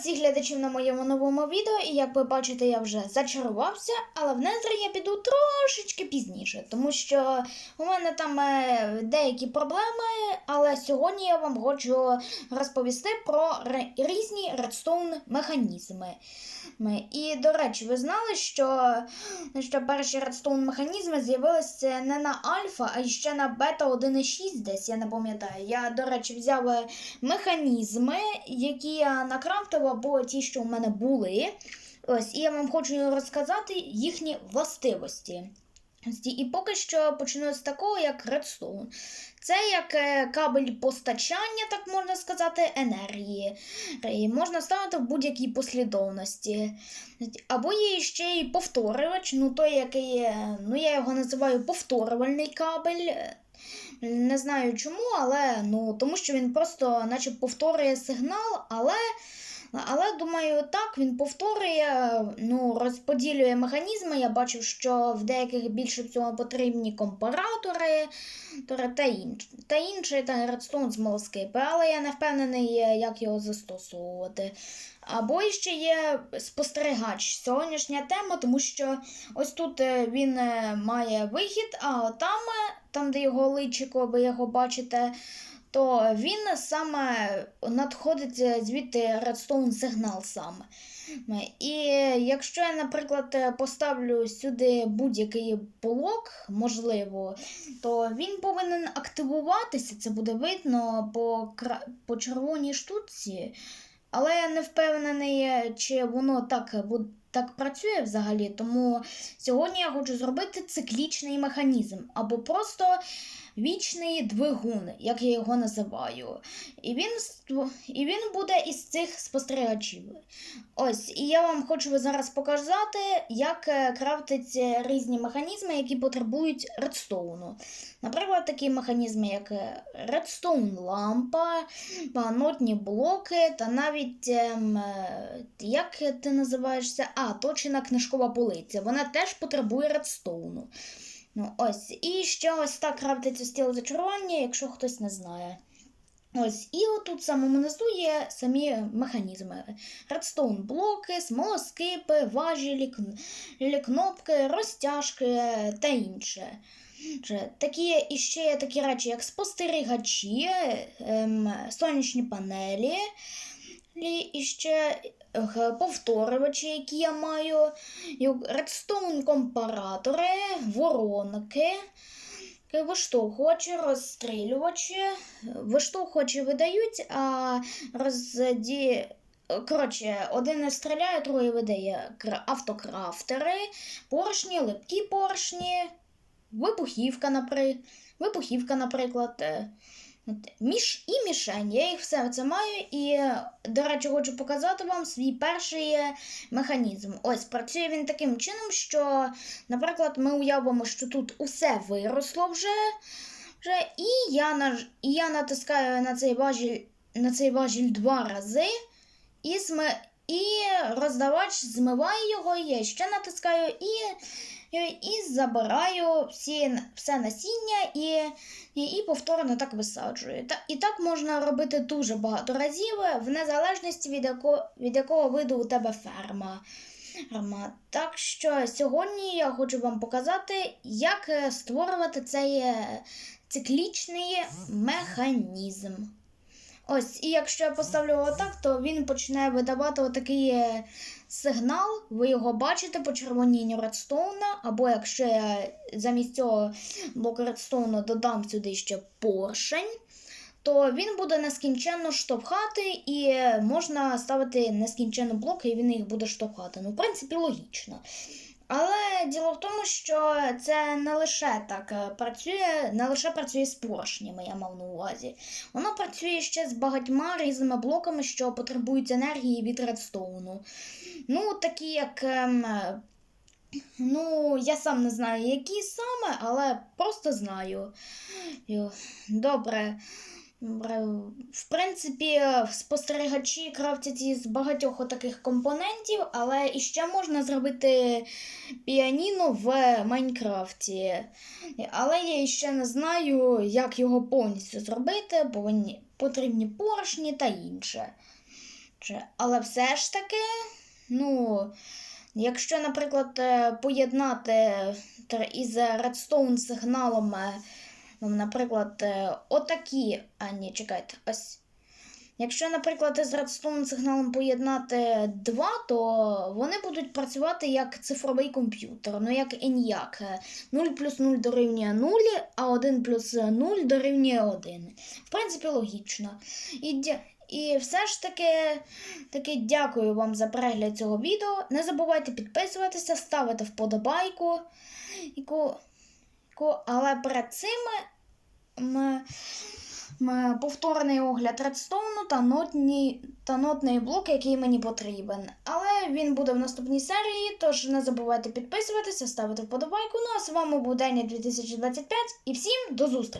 всіх глядачів на моєму новому відео, і як ви бачите, я вже зачарувався, але в Незер я піду трошечки пізніше, тому що у мене там е, деякі проблеми, але сьогодні я вам хочу розповісти про різні редстоун механізми. І, до речі, ви знали, що, що перші редстоун механізми з'явилися не на альфа, а ще на бета 1.6 десь, я не пам'ятаю. Я, до речі, взяв е, механізми, які я накрафтив, або ті, що в мене були. Ось, і я вам хочу розказати їхні властивості. І поки що почну з такого, як Redstone. Це як е, кабель постачання, так можна сказати, енергії. І можна ставити в будь-якій послідовності. Або є ще й повторювач, ну той, який, е, ну я його називаю повторювальний кабель. Е, Не знаю чому, але ну, тому що він просто наче повторює сигнал, але, але думаю, так, він повторює, ну, розподілює механізми. Я бачив, що в деяких більше всього потрібні компаратори та, інш, та інший та редстоун з молоскипи, але я не впевнений, як його застосовувати. Або ще є спостерігач. Сьогоднішня тема, тому що ось тут е, він е, має вихід, а там, е, там де його личико, ви його бачите, то він саме надходить е, звідти редстоун сигнал саме. І якщо я, наприклад, е, поставлю сюди будь-який блок, можливо, то він повинен активуватися. Це буде видно по, по червоній штуці. Але я не впевнений, е, чи воно так, е, бу- так працює взагалі. Тому сьогодні я хочу зробити циклічний механізм або просто вічний двигун, як я його називаю. І він, і він буде із цих спостерігачів. Ось, і я вам хочу зараз показати, як е, крафтиться різні механізми, які потребують редстоуну. Наприклад, такі механізми, як е, редстоун лампа, нотні блоки та навіть ем, е, як ти називаєшся? А, точена книжкова полиця. Вона теж потребує редстоуну. Ну, ось. І ще ось так крафтиться стіл зачарування, якщо хтось не знає. Ось, і отут в самому низу є самі механізми: редстоун блоки, смолоскипи, важілі, кн- кнопки, розтяжки та інше. Такі, і ще є такі речі, як спостерігачі, ем, сонячні панелі, лі- і ще е, повторювачі, які я маю, редстоун компаратори, воронки. Е, Виштовхувачі, розстрілювачі. Виштовхувачі видають, а розді... Коротше, один стріляє, другий видає автокрафтери, поршні, липкі поршні, вибухівка, напри... вибухівка, наприклад. Міш і мішень. Я їх все це маю. І, до речі, хочу показати вам свій перший е, механізм. Ось працює він таким чином, що, наприклад, ми уявимо, що тут усе виросло вже. вже і, я і я натискаю на цей важіль, на цей важіль два рази. І, зми... і роздавач змиває його, я ще натискаю і, і, забираю всі, все насіння і, і, повторно так висаджую. Та, і так можна робити дуже багато разів, в незалежності від, яко, від якого виду у тебе ферма. Ферма. Так що сьогодні я хочу вам показати, як е, створювати цей е, циклічний механізм. Ось, і якщо я поставлю його так, то він почне видавати отакий е, сигнал. Ви його бачите по червонінню редстоуна, або якщо я замість цього блоку редстоуну додам сюди ще поршень, то він буде нескінченно штовхати, і е, можна ставити нескінченно блоки, і він їх буде штовхати. Ну, в принципі, логічно. Але діло в тому, що це не лише так е, працює, не лише працює з поршнями, я мав на увазі. Воно працює ще з багатьма різними блоками, що потребують енергії від редстоуну. Ну, такі як. ем, е, Ну, я сам не знаю, які саме, але просто знаю. Добре. Добре. В принципі, спостерігачі крафтять із багатьох таких компонентів, але іще можна зробити піаніно в Майнкрафті. Але я ще не знаю, як його повністю зробити, повинні, потрібні поршні та інше. Але все ж таки, ну, якщо, наприклад, е, поєднати із редстоун сигналом, е, ну, наприклад, е, отакі, а ні, чекайте, ось. Якщо, наприклад, із редстоун сигналом поєднати два, то вони будуть працювати як цифровий комп'ютер, ну як. Е, 0 плюс 0 дорівнює 0, а 1 плюс 0 дорівнює 1. В принципі, логічно. І, і все ж таки, таки дякую вам за перегляд цього відео. Не забувайте підписуватися, ставити вподобайку. Яку, але перед цим повторний огляд редстоуну та, нотні, та нотний блок, який мені потрібен. Але він буде в наступній серії, тож не забувайте підписуватися, ставити вподобайку. Ну а з вами був Дені 2025 і всім до зустрічі!